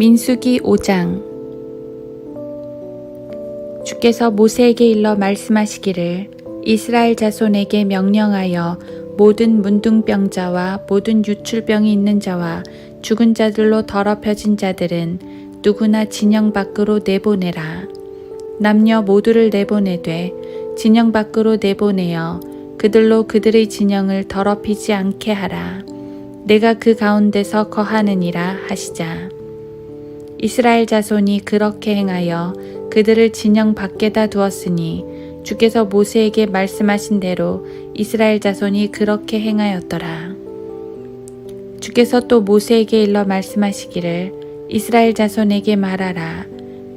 민수기 5장 주께서 모세에게 일러 말씀하시기를 이스라엘 자손에게 명령하여 모든 문둥병자와 모든 유출병이 있는 자와 죽은 자들로 더럽혀진 자들은 누구나 진영 밖으로 내보내라. 남녀 모두를 내보내되 진영 밖으로 내보내어 그들로 그들의 진영을 더럽히지 않게 하라. 내가 그 가운데서 거하느니라 하시자. 이스라엘 자손이 그렇게 행하여 그들을 진영 밖에다 두었으니 주께서 모세에게 말씀하신 대로 이스라엘 자손이 그렇게 행하였더라. 주께서 또 모세에게 일러 말씀하시기를 이스라엘 자손에게 말하라.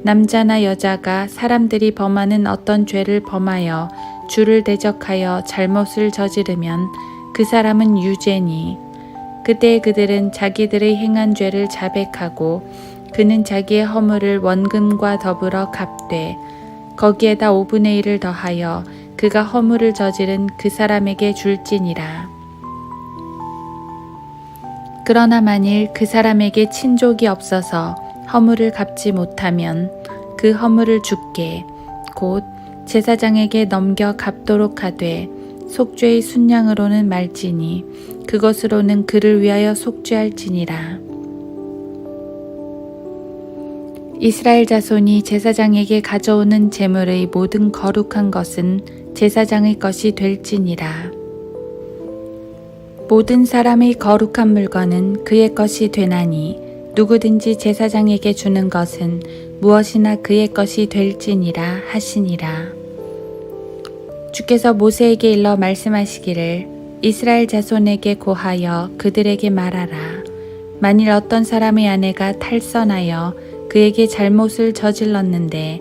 남자나 여자가 사람들이 범하는 어떤 죄를 범하여 주를 대적하여 잘못을 저지르면 그 사람은 유죄니 그때 그들은 자기들의 행한 죄를 자백하고 그는 자기의 허물을 원금과 더불어 갚되 거기에다 5분의 1을 더하여 그가 허물을 저지른 그 사람에게 줄지니라. 그러나 만일 그 사람에게 친족이 없어서 허물을 갚지 못하면 그 허물을 죽게 곧 제사장에게 넘겨 갚도록 하되 속죄의 순양으로는 말지니 그것으로는 그를 위하여 속죄할지니라. 이스라엘 자손이 제사장에게 가져오는 제물의 모든 거룩한 것은 제사장의 것이 될지니라. 모든 사람의 거룩한 물건은 그의 것이 되나니 누구든지 제사장에게 주는 것은 무엇이나 그의 것이 될지니라 하시니라. 주께서 모세에게 일러 말씀하시기를 이스라엘 자손에게 고하여 그들에게 말하라. 만일 어떤 사람의 아내가 탈선하여 그에게 잘못을 저질렀는데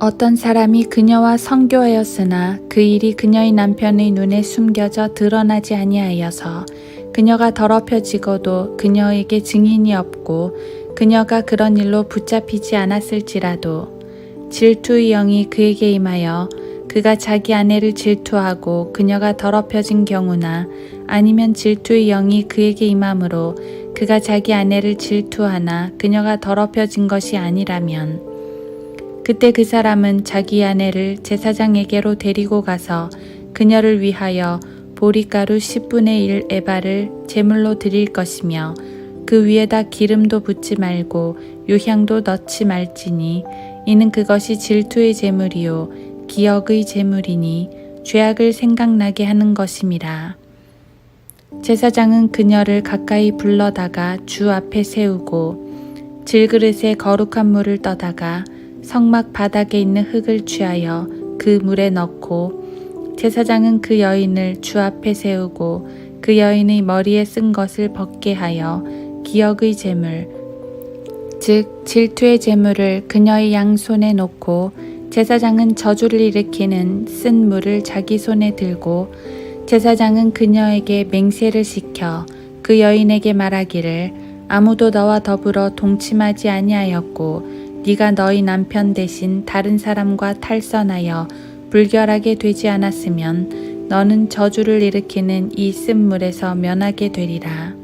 어떤 사람이 그녀와 성교하였으나 그 일이 그녀의 남편의 눈에 숨겨져 드러나지 아니하여서 그녀가 더럽혀지고도 그녀에게 증인이 없고 그녀가 그런 일로 붙잡히지 않았을지라도 질투의 영이 그에게 임하여 그가 자기 아내를 질투하고 그녀가 더럽혀진 경우나 아니면 질투의 영이 그에게 임함으로 그가 자기 아내를 질투하나 그녀가 더럽혀진 것이 아니라면 그때 그 사람은 자기 아내를 제사장에게로 데리고 가서 그녀를 위하여 보리가루 10분의 1 에바를 제물로 드릴 것이며 그 위에다 기름도 붓지 말고 유향도 넣지 말지니 이는 그것이 질투의 제물이요 기억의 제물이니 죄악을 생각나게 하는 것임이라. 제사장은 그녀를 가까이 불러다가 주 앞에 세우고 질그릇에 거룩한 물을 떠다가 성막 바닥에 있는 흙을 취하여 그 물에 넣고 제사장은 그 여인을 주 앞에 세우고 그 여인의 머리에 쓴 것을 벗게 하여 기억의 제물 즉 질투의 제물을 그녀의 양손에 놓고 제사장은 저주를 일으키는 쓴 물을 자기 손에 들고 제사장은 그녀에게 맹세를 시켜 그 여인에게 말하기를 아무도 너와 더불어 동침하지 아니하였고 네가 너희 남편 대신 다른 사람과 탈선하여 불결하게 되지 않았으면 너는 저주를 일으키는 이 쓴물에서 면하게 되리라.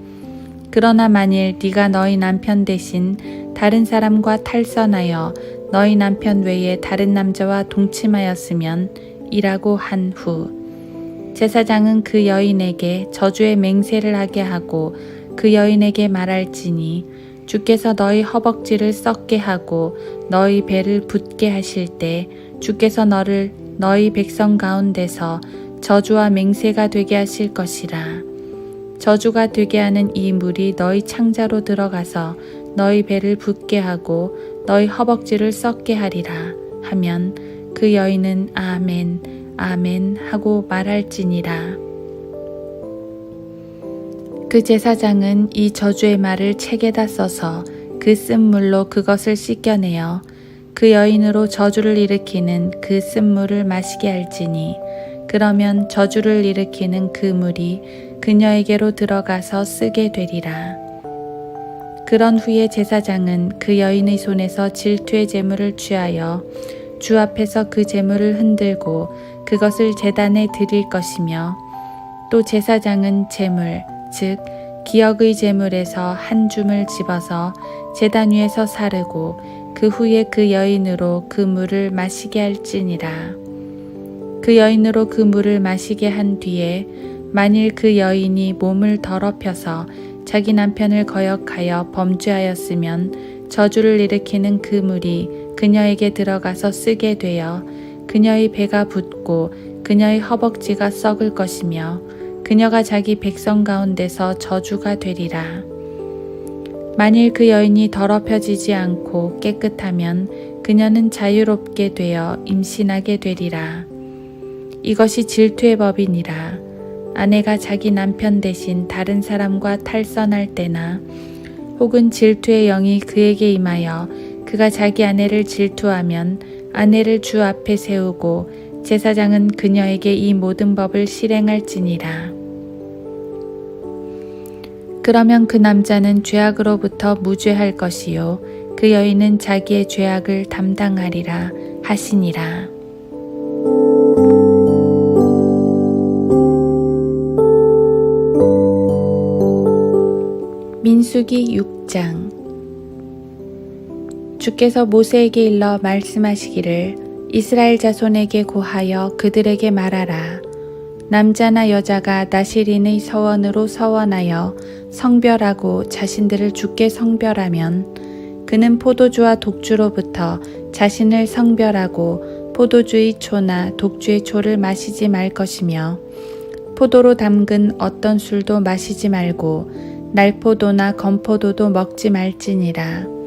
그러나 만일 네가 너희 남편 대신 다른 사람과 탈선하여 너희 남편 외에 다른 남자와 동침하였으면 이라고 한 후 제사장은 그 여인에게 저주의 맹세를 하게 하고 그 여인에게 말할지니 주께서 너희 허벅지를 썩게 하고 너희 배를 붓게 하실 때 주께서 너를 너희 백성 가운데서 저주와 맹세가 되게 하실 것이라. 저주가 되게 하는 이 물이 너희 창자로 들어가서 너희 배를 붓게 하고 너희 허벅지를 썩게 하리라 하면 그 여인은 아멘 아멘 하고 말할지니라. 그 제사장은 이 저주의 말을 책에다 써서 그 쓴물로 그것을 씻겨내어 그 여인으로 저주를 일으키는 그 쓴물을 마시게 할지니 그러면 저주를 일으키는 그 물이 그녀에게로 들어가서 쓰게 되리라. 그런 후에 제사장은 그 여인의 손에서 질투의 제물을 취하여 주 앞에서 그 제물을 흔들고 그것을 제단에 드릴 것이며 또 제사장은 제물 즉 기억의 제물에서 한 줌을 집어서 제단 위에서 사르고 그 후에 그 여인으로 그 물을 마시게 할지니라. 그 여인으로 그 물을 마시게 한 뒤에 만일 그 여인이 몸을 더럽혀서 자기 남편을 거역하여 범죄하였으면 저주를 일으키는 그 물이 그녀에게 들어가서 쓰게 되어 그녀의 배가 붓고 그녀의 허벅지가 썩을 것이며 그녀가 자기 백성 가운데서 저주가 되리라. 만일 그 여인이 더럽혀지지 않고 깨끗하면 그녀는 자유롭게 되어 임신하게 되리라. 이것이 질투의 법이니라. 아내가 자기 남편 대신 다른 사람과 탈선할 때나 혹은 질투의 영이 그에게 임하여 그가 자기 아내를 질투하면 아내를 주 앞에 세우고 제사장은 그녀에게 이 모든 법을 실행할지니라. 그러면 그 남자는 죄악으로부터 무죄할 것이요 그 여인은 자기의 죄악을 담당하리라 하시니라. 민수기 6장 주께서 모세에게 일러 말씀하시기를 이스라엘 자손에게 고하여 그들에게 말하라 남자나 여자가 나시린의 서원으로 서원하여 성별하고 자신들을 주께 성별하면 그는 포도주와 독주로부터 자신을 성별하고 포도주의 초나 독주의 초를 마시지 말 것이며 포도로 담근 어떤 술도 마시지 말고 날포도나 건포도도 먹지 말지니라.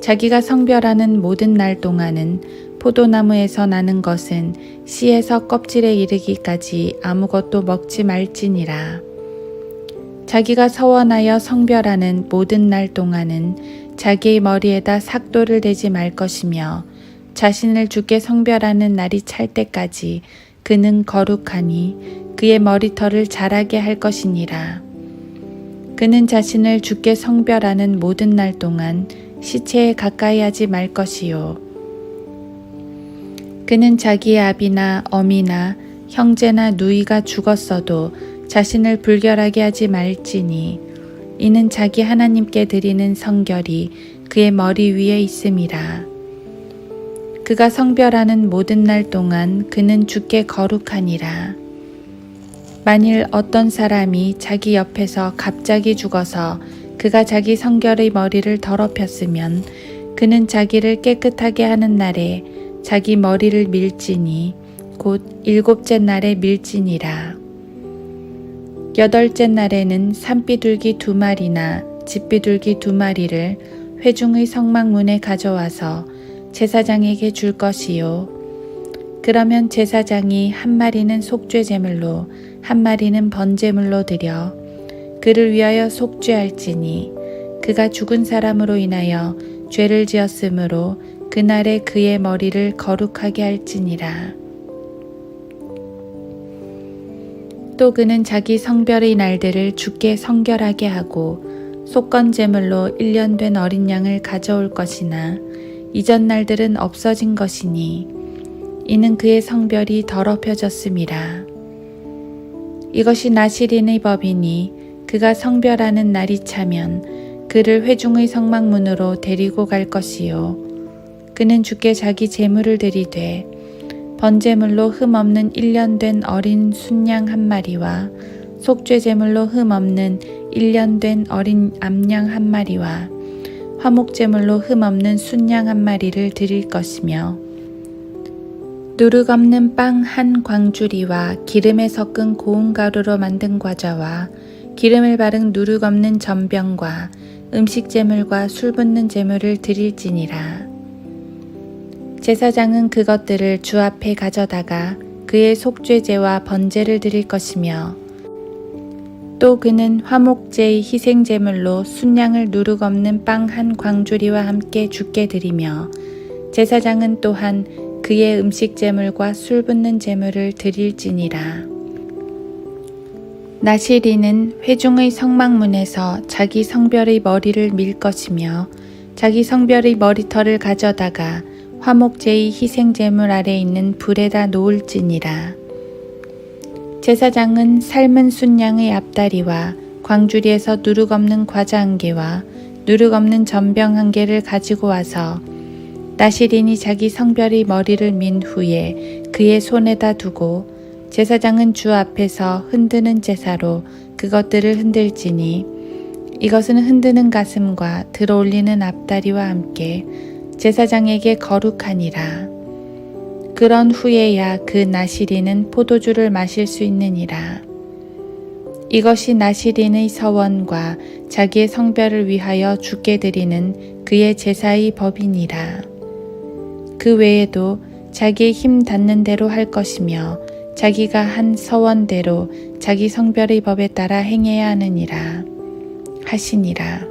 자기가 성별하는 모든 날 동안은 포도나무에서 나는 것은 씨에서 껍질에 이르기까지 아무것도 먹지 말지니라. 자기가 서원하여 성별하는 모든 날 동안은 자기의 머리에다 삭도를 대지 말 것이며 자신을 주께 성별하는 날이 찰 때까지 그는 거룩하니 그의 머리털을 자라게 할 것이니라. 그는 자신을 주께 성별하는 모든 날 동안 시체에 가까이 하지 말 것이요. 그는 자기의 아비나 어미나 형제나 누이가 죽었어도 자신을 불결하게 하지 말지니 이는 자기 하나님께 드리는 성결이 그의 머리 위에 있음이라. 그가 성별하는 모든 날 동안 그는 주께 거룩하니라. 만일 어떤 사람이 자기 옆에서 갑자기 죽어서 그가 자기 성결의 머리를 더럽혔으면 그는 자기를 깨끗하게 하는 날에 자기 머리를 밀지니 곧 일곱째 날에 밀지니라. 여덟째 날에는 산비둘기 두 마리나 집비둘기 두 마리를 회중의 성막문에 가져와서 제사장에게 줄 것이요. 그러면 제사장이 한 마리는 속죄 제물로 한 마리는 번제물로 드려 그를 위하여 속죄할지니 그가 죽은 사람으로 인하여 죄를 지었으므로 그날에 그의 머리를 거룩하게 할지니라. 또 그는 자기 성별의 날들을 주께 성결하게 하고 속건 제물로 1년 된 어린 양을 가져올 것이나 이전 날들은 없어진 것이니 이는 그의 성별이 더럽혀졌음이라. 이것이 나시린의 법이니 그가 성별하는 날이 차면 그를 회중의 성막문으로 데리고 갈 것이요. 그는 주께 자기 제물을 드리되 번제물로 흠 없는 1년 된 어린 순양 한 마리와 속죄 제물로 흠 없는 1년 된 어린 암양 한 마리와 화목 제물로 흠 없는 순양 한 마리를 드릴 것이며 누룩 없는 빵 한 광주리와 기름에 섞은 고운 가루로 만든 과자와 기름을 바른 누룩 없는 전병과 음식 제물과 술 붓는 제물을 드릴지니라. 제사장은 그것들을 주 앞에 가져다가 그의 속죄제와 번제를 드릴 것이며 또 그는 화목제의 희생 제물로 순양을 누룩 없는 빵 한 광주리와 함께 주께 드리며 제사장은 또한 그의 음식 제물과 술 붓는 제물을 드릴지니라. 나시리는 회중의 성막문에서 자기 성별의 머리를 밀 것이며 자기 성별의 머리털을 가져다가 화목제의 희생 제물 아래 있는 불에다 놓을지니라. 제사장은 삶은 순양의 앞다리와 광주리에서 누룩 없는 과자 한 개와 누룩 없는 전병 한 개를 가지고 와서 나시린이 자기 성별의 머리를 민 후에 그의 손에다 두고 제사장은 주 앞에서 흔드는 제사로 그것들을 흔들지니 이것은 흔드는 가슴과 들어올리는 앞다리와 함께 제사장에게 거룩하니라. 그런 후에야 그 나시린은 포도주를 마실 수 있느니라. 이것이 나시린의 서원과 자기의 성별을 위하여 죽게 드리는 그의 제사의 법이니라. 그 외에도 자기의 힘 닿는 대로 할 것이며 자기가 한 서원대로 자기 성별의 법에 따라 행해야 하느니라 하시니라.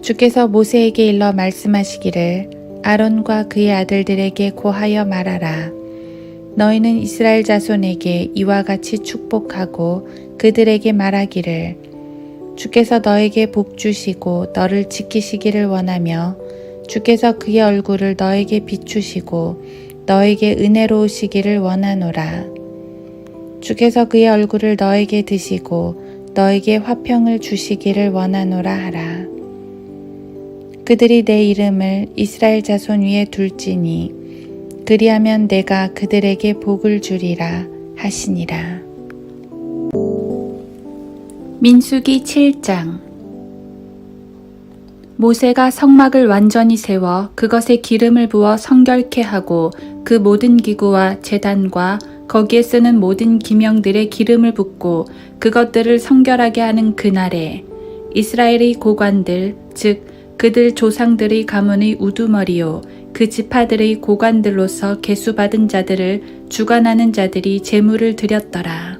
주께서 모세에게 일러 말씀하시기를 아론과 그의 아들들에게 고하여 말하라. 너희는 이스라엘 자손에게 이와 같이 축복하고 그들에게 말하기를 주께서 너에게 복 주시고 너를 지키시기를 원하며 주께서 그의 얼굴을 너에게 비추시고 너에게 은혜로우시기를 원하노라. 주께서 그의 얼굴을 너에게 드시고 너에게 화평을 주시기를 원하노라 하라. 그들이 내 이름을 이스라엘 자손 위에 둘지니 그리하면 내가 그들에게 복을 주리라 하시니라. 민수기 7장 모세가 성막을 완전히 세워 그것에 기름을 부어 성결케 하고 그 모든 기구와 재단과 거기에 쓰는 모든 기명들의 기름을 붓고 그것들을 성결하게 하는 그날에 이스라엘의 고관들 즉 그들 조상들의 가문의 우두머리요 그 지파들의 고관들로서 계수받은 자들을 주관하는 자들이 제물을 드렸더라.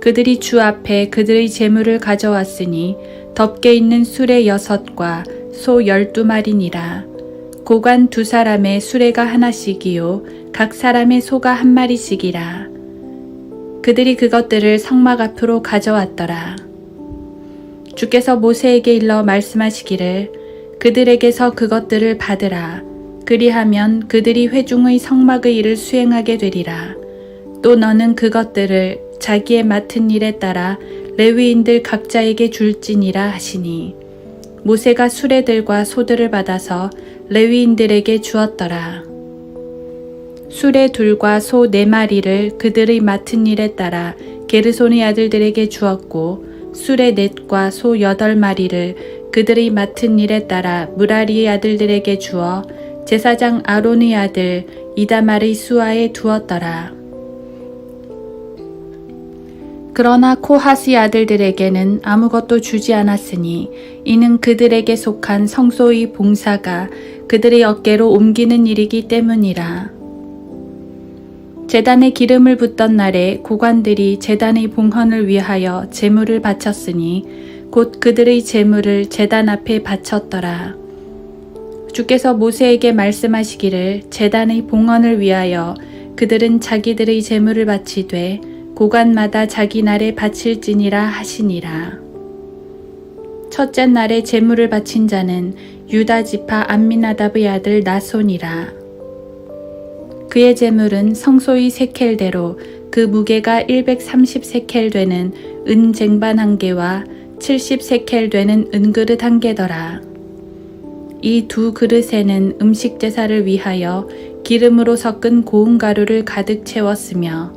그들이 주 앞에 그들의 제물을 가져왔으니 덮개 있는 수레 여섯과 소 열두 마리니라. 고관 두 사람의 수레가 하나씩이요 각 사람의 소가 한 마리씩이라. 그들이 그것들을 성막 앞으로 가져왔더라. 주께서 모세에게 일러 말씀하시기를 그들에게서 그것들을 받으라. 그리하면 그들이 회중의 성막의 일을 수행하게 되리라. 또 너는 그것들을 자기의 맡은 일에 따라 레위인들 각자에게 줄지니라 하시니 모세가 수레들과 소들을 받아서 레위인들에게 주었더라. 수레 둘과 소 네 마리를 그들의 맡은 일에 따라 게르손의 아들들에게 주었고 수레 넷과 소 여덟 마리를 그들의 맡은 일에 따라 무라리의 아들들에게 주어 제사장 아론의 아들 이다말의 수하에 두었더라. 그러나 코하스의 아들들에게는 아무것도 주지 않았으니 이는 그들에게 속한 성소의 봉사가 그들의 어깨로 옮기는 일이기 때문이라. 재단에 기름을 붓던 날에 고관들이 재단의 봉헌을 위하여 제물을 바쳤으니 곧 그들의 제물을 재단 앞에 바쳤더라. 주께서 모세에게 말씀하시기를 재단의 봉헌을 위하여 그들은 자기들의 제물을 바치되 고관마다 자기 날에 바칠지니라 하시니라. 첫째 날에 제물을 바친 자는 유다 지파 암미나답의 아들 나손이라. 그의 제물은 성소의 세켈대로 그 무게가 130세켈 되는 은 쟁반 한 개와 70세켈 되는 은그릇 한 개더라. 이 두 그릇에는 음식 제사를 위하여 기름으로 섞은 고운 가루를 가득 채웠으며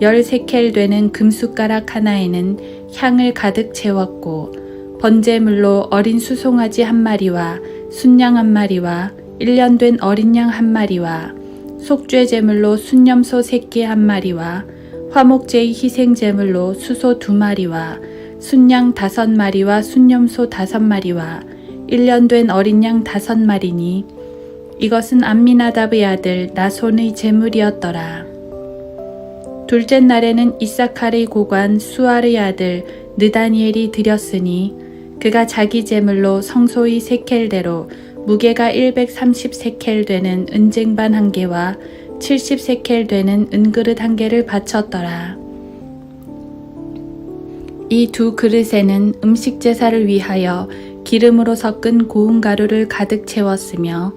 열 세켈 되는 금숟가락 하나에는 향을 가득 채웠고 번제물로 어린 수송아지 한 마리와 순양 한 마리와 1년 된 어린 양 한 마리와 속죄 제물로 순념소 새끼 한 마리와 화목제의 희생 제물로 수소 두 마리와 순양 다섯 마리와 순념소 다섯 마리와 1년 된 어린 양 다섯 마리니 이것은 암미나답의 아들 나손의 제물이었더라. 둘째 날에는 이사칼의 고관 수알의 아들 느다니엘이 드렸으니 그가 자기 제물로 성소의 세켈대로 무게가 130세켈 되는 은쟁반 한 개와 70세켈 되는 은그릇 한 개를 바쳤더라. 이 두 그릇에는 음식 제사를 위하여 기름으로 섞은 고운 가루를 가득 채웠으며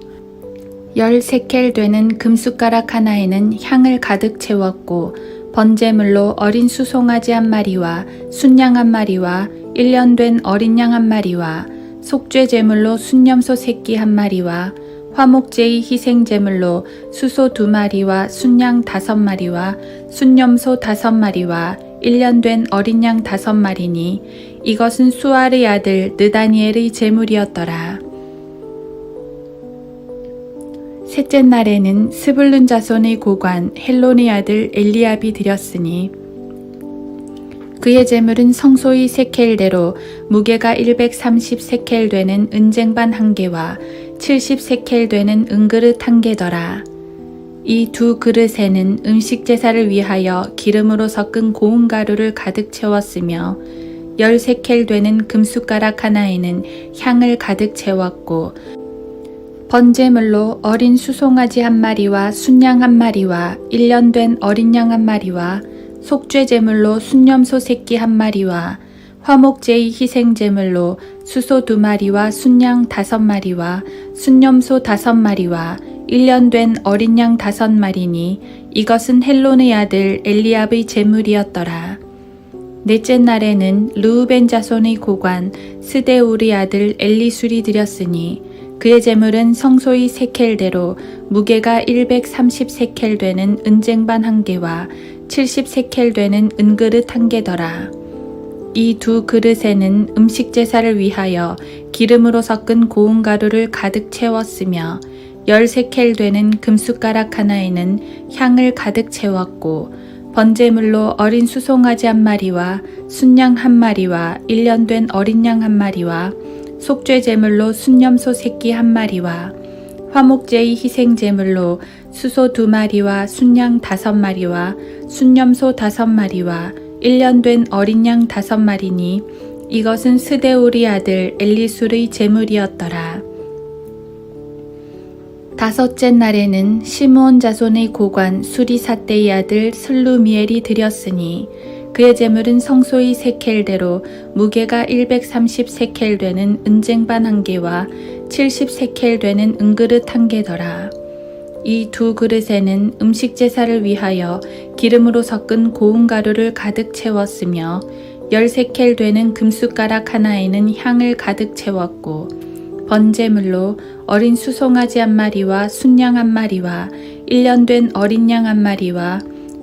열 세켈 되는 금숟가락 하나에는 향을 가득 채웠고 번제물로 어린 수송아지 한 마리와 순양 한 마리와 1년 된 어린 양 한 마리와 속죄 제물로 순염소 새끼 한 마리와 화목제의 희생 제물로 수소 두 마리와 순양 다섯 마리와 순염소 다섯 마리와 1년 된 어린 양 다섯 마리니 이것은 수아르의 아들 느다니엘의 제물이었더라. 셋째 날에는 스불룬 자손의 고관 헬론의 아들 엘리압이 드렸으니 그의 제물은 성소의 세켈대로 무게가 130 세켈 되는 은쟁반 한 개와 70 세켈 되는 은그릇 한 개더라. 이 두 그릇에는 음식 제사를 위하여 기름으로 섞은 고운 가루를 가득 채웠으며 열 세켈 되는 금숟가락 하나에는 향을 가득 채웠고 번제물로 어린 수송아지 한 마리와 순양 한 마리와 1년 된 어린 양 한 마리와 속죄 제물로 순염소 새끼 한 마리와 화목제의 희생 제물로 수소 두 마리와 순양 다섯 마리와 순염소 다섯 마리와 1년 된 어린 양 다섯 마리니 이것은 헬론의 아들 엘리압의 제물이었더라. 넷째 날에는 르우벤 자손의 고관 스데우리 아들 엘리술이 드렸으니 그의 제물은 성소의 세켈대로 무게가 130 세켈 되는 은쟁반 한 개와 70 세켈 되는 은그릇 한 개더라. 이 두 그릇에는 음식 제사를 위하여 기름으로 섞은 고운 가루를 가득 채웠으며 열 세켈 되는 금숟가락 하나에는 향을 가득 채웠고 번제물로 어린 수송아지 한 마리와 순양 한 마리와 1년 된 어린 양 한 마리와 속죄 제물로 순염소 새끼 한 마리와 화목제의 희생 제물로 수소 두 마리와 순양 다섯 마리와 순염소 다섯 마리와 1년 된 어린 양 다섯 마리니 이것은 스데우리 아들 엘리술의 제물이었더라. 다섯째 날에는 시므온 자손의 고관 수리사떼의 아들 슬루미엘이 드렸으니 그의 제물은 성소의 세켈대로 무게가 130 세켈 되는 은쟁반 한 개와 70 세켈 되는 은그릇 한 개더라. 이 두 그릇에는 음식 제사를 위하여 기름으로 섞은 고운 가루를 가득 채웠으며 열 세켈 되는 금숟가락 하나에는 향을 가득 채웠고 번제물로 어린 수송아지 한 마리와 순양 한 마리와 1년 된 어린 양 한 마리와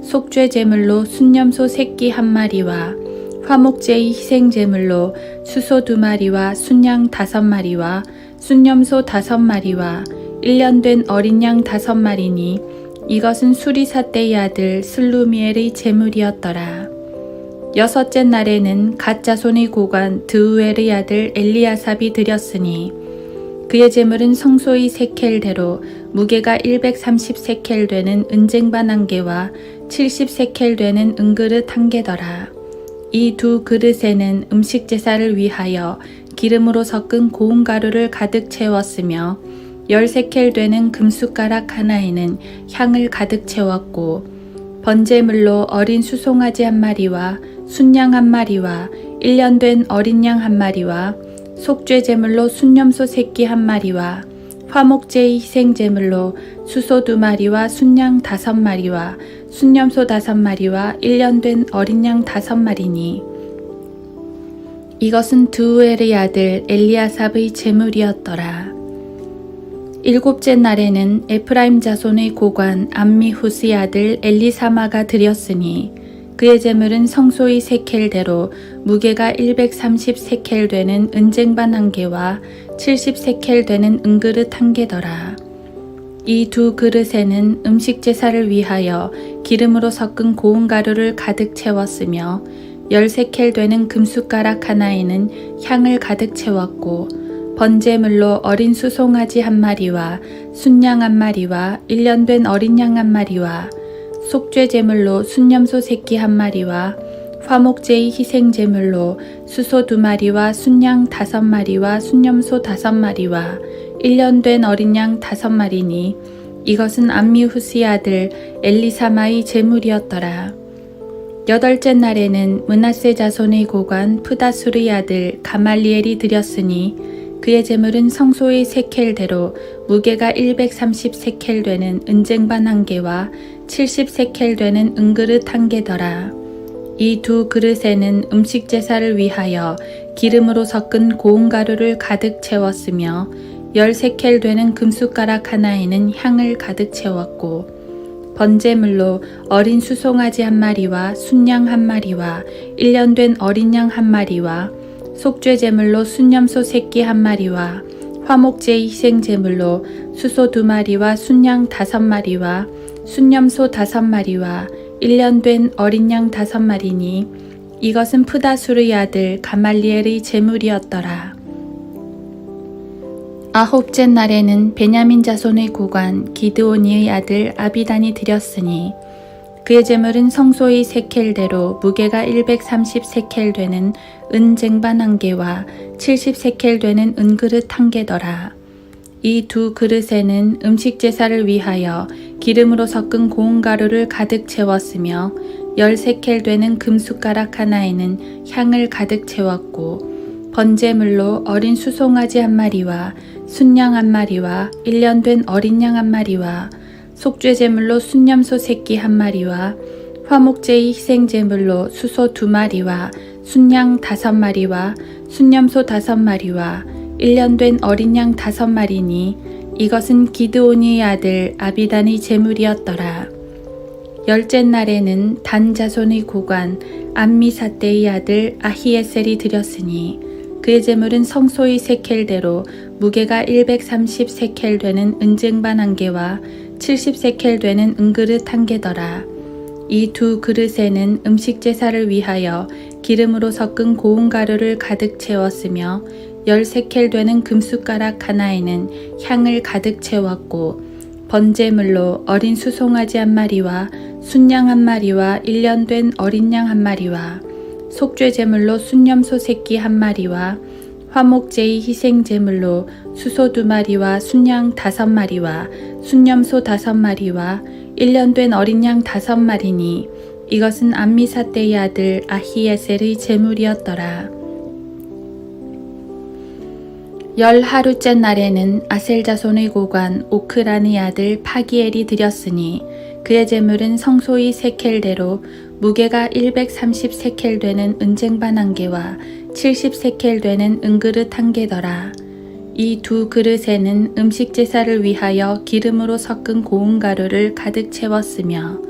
속죄 제물로 순염소 새끼 한 마리와 화목제의 희생 제물로 수소 두 마리와 순양 다섯 마리와 순염소 다섯 마리와 1년 된 어린 양 다섯 마리니 이것은 수리사떼의 아들 슬루미엘의 제물이었더라. 여섯째 날에는 가짜손의 고관 드우엘의 아들 엘리아삽이 드렸으니 그의 제물은 성소의 세켈대로 무게가 130 세켈 되는 은쟁반 한 개와 70 세켈 되는 은그릇 한 개더라. 이 두 그릇에는 음식 제사를 위하여 기름으로 섞은 고운 가루를 가득 채웠으며 열 세켈 되는 금숟가락 하나에는 향을 가득 채웠고 번제물로 어린 수송아지 한 마리와 순양 한 마리와 1년 된 어린 양 한 마리와 속죄 제물로 순염소 새끼 한 마리와 화목제의 희생 제물로 수소 두 마리와 순양 다섯 마리와 순염소 다섯 마리와 1년 된 어린 양 다섯 마리니 이것은 두우엘의 아들 엘리아삽의 제물이었더라. 일곱째 날에는 에프라임 자손의 고관 암미후스의 아들 엘리사마가 드렸으니 그의 제물은 성소의 세켈대로 무게가 130 세켈 되는 은쟁반 한 개와 70 세켈 되는 은그릇 한 개더라. 이 두 그릇에는 음식 제사를 위하여 기름으로 섞은 고운 가루를 가득 채웠으며 열 세켈 되는 금숟가락 하나에는 향을 가득 채웠고 번제물로 어린 수송아지 한 마리와 순양 한 마리와 1년 된 어린 양 한 마리와 속죄 제물로 순염소 새끼 한 마리와 화목제의 희생 제물로 수소 두 마리와 순양 다섯 마리와 순염소 다섯 마리와 1년 된 어린 양 다섯 마리니 이것은 암미후스의 아들 엘리사마의 제물이었더라. 여덟째 날에는 문하세 자손의 고관 푸다수르의 아들 가말리엘이 드렸으니 그의 제물은 성소의 세켈대로 무게가 130 세켈 되는 은쟁반 한 개와 70세켈 되는 은그릇 한 개더라. 이 두 그릇에는 음식 제사를 위하여 기름으로 섞은 고운 가루를 가득 채웠으며 열 세켈 되는 금숟가락 하나에는 향을 가득 채웠고 번제물로 어린 수송아지 한 마리와 순양 한 마리와 일년 된 어린 양 한 마리와 속죄 제물로 순염소 새끼 한 마리와 화목제 희생 제물로 수소 두 마리와 순양 다섯 마리와 순염소 다섯 마리와 일년된 어린 양 다섯 마리니 이것은 푸다수르의 아들 가말리엘의 제물이었더라. 아홉째 날에는 베냐민 자손의 고관 기드오니의 아들 아비단이 드렸으니 그의 제물은 성소의 세켈대로 무게가 130세켈 되는 은 쟁반 한 개와 70세켈 되는 은그릇 한 개더라. 이 두 그릇에는 음식 제사를 위하여 기름으로 섞은 고운 가루를 가득 채웠으며 열 세켈 되는 금숟가락 하나에는 향을 가득 채웠고 번제물로 어린 수송아지 한 마리와 순양 한 마리와 일년된 어린 양 한 마리와 속죄 제물로 순염소 새끼 한 마리와 화목제의 희생 제물로 수소 두 마리와 순양 다섯 마리와 순염소 다섯 마리와 일년된 어린 양 다섯 마리니 이것은 기드오니의 아들 아비단의 제물이었더라. 열째 날에는 단 자손의 고관 암미사떼의 아들 아히에셀이 드렸으니 그의 제물은 성소의 세켈대로 무게가 130세켈 되는 은쟁반 한 개와 70세켈 되는 은그릇 한 개더라. 이 두 그릇에는 음식 제사를 위하여 기름으로 섞은 고운 가루를 가득 채웠으며 열 세켈 되는 금숟가락 하나에는 향을 가득 채웠고 번제물로 어린 수송아지 한 마리와 순양 한 마리와 일년된 어린 양 한 마리와 속죄 제물로 순염소 새끼 한 마리와 화목제의 희생 제물로 수소 두 마리와 순양 다섯 마리와 순염소 다섯 마리와 일년된 어린 양 다섯 마리니 이것은 암미사떼의 아들 아히에셀의 제물이었더라. 열 하루째 날에는 아셀 자손의 고관 오크란의 아들 파기엘이 드렸으니 그의 제물은 성소의 세켈대로 무게가 130세켈 되는 은쟁반 한 개와 70세켈 되는 은그릇 한 개더라. 이 두 그릇에는 음식 제사를 위하여 기름으로 섞은 고운 가루를 가득 채웠으며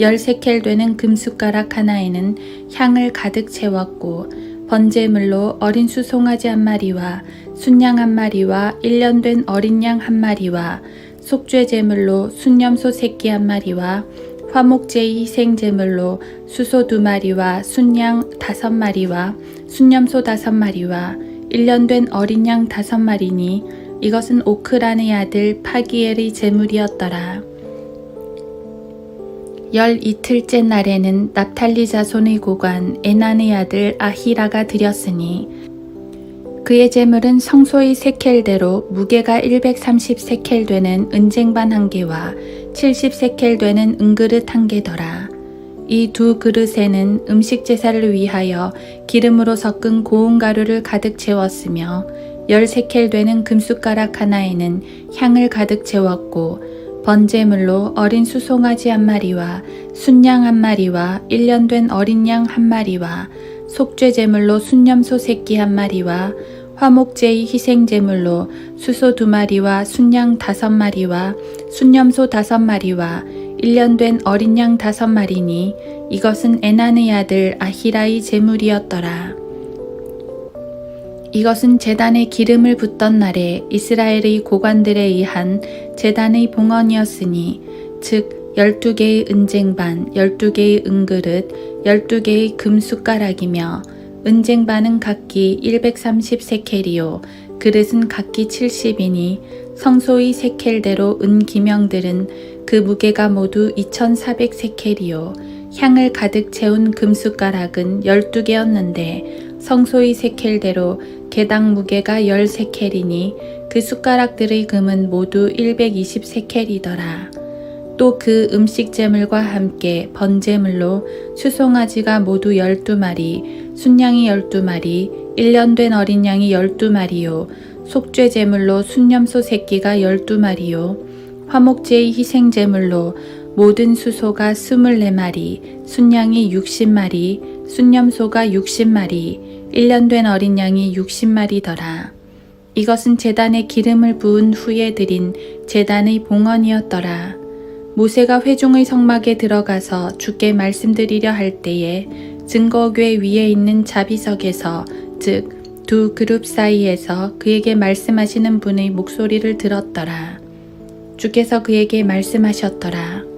열 세켈 되는 금숟가락 하나에는 향을 가득 채웠고 번제물로 어린 수 송아지 한 마리와 순양 한 마리와 일년된 어린 양 한 마리와 속죄 제물로 순염소 새끼 한 마리와 화목제의 희생 제물로 수소 두 마리와 순양 다섯 마리와 순염소 다섯 마리와 일년된 어린 양 다섯 마리니 이것은 오크란의 아들 파기엘의 제물이었더라. 열 이틀째 날에는 납탈리 자손의 고관 에난의 아들 아히라가 드렸으니 그의 제물은 성소의 세켈대로 무게가 130세켈 되는 은쟁반 한 개와 70세켈 되는 은그릇 한 개더라. 이 두 그릇에는 음식 제사를 위하여 기름으로 섞은 고운 가루를 가득 채웠으며 열 세켈 되는 금숟가락 하나에는 향을 가득 채웠고 번제물로 어린 수송아지 한 마리와 순양 한 마리와 일년된 어린 양 한 마리와 속죄 제물로 순염소 새끼 한 마리와 화목제의 희생 제물로 수소 두 마리와 순양 다섯 마리와 순염소 다섯 마리와 일년된 어린 양 다섯 마리니 이것은 에난의 아들 아히라의 제물이었더라. 이것은 제단에 기름을 붓던 날에 이스라엘의 고관들에 의한 제단의 봉헌이었으니 즉 열두 개의 은쟁반, 열두 개의 은그릇, 열두 개의 금숟가락이며 은쟁반은 각기 130세켈이요 그릇은 각기 70이니 성소의 세켈대로 은 기명들은 그 무게가 모두 2400세켈이요 향을 가득 채운 금숟가락은 12개였는데 성소의 세켈대로 개당 무게가 10세켈이니 그 숟가락들의 금은 모두 120세켈이더라. 또 그 음식 제물과 함께 번제물로 수송아지가 모두 12마리, 순양이 12마리, 1년 된 어린 양이 12마리요, 속죄 제물로 순염소 새끼가 12마리요, 화목제의 희생 제물로 모든 수소가 24마리, 순양이 60마리, 순념소가 60마리, 1년 된 어린 양이 60마리더라. 이것은 제단에 기름을 부은 후에 드린 제단의 봉헌이었더라. 모세가 회중의 성막에 들어가서 주께 말씀드리려 할 때에 증거궤 위에 있는 자비석에서 즉 두 그룹 사이에서 그에게 말씀하시는 분의 목소리를 들었더라. 주께서 그에게 말씀하셨더라.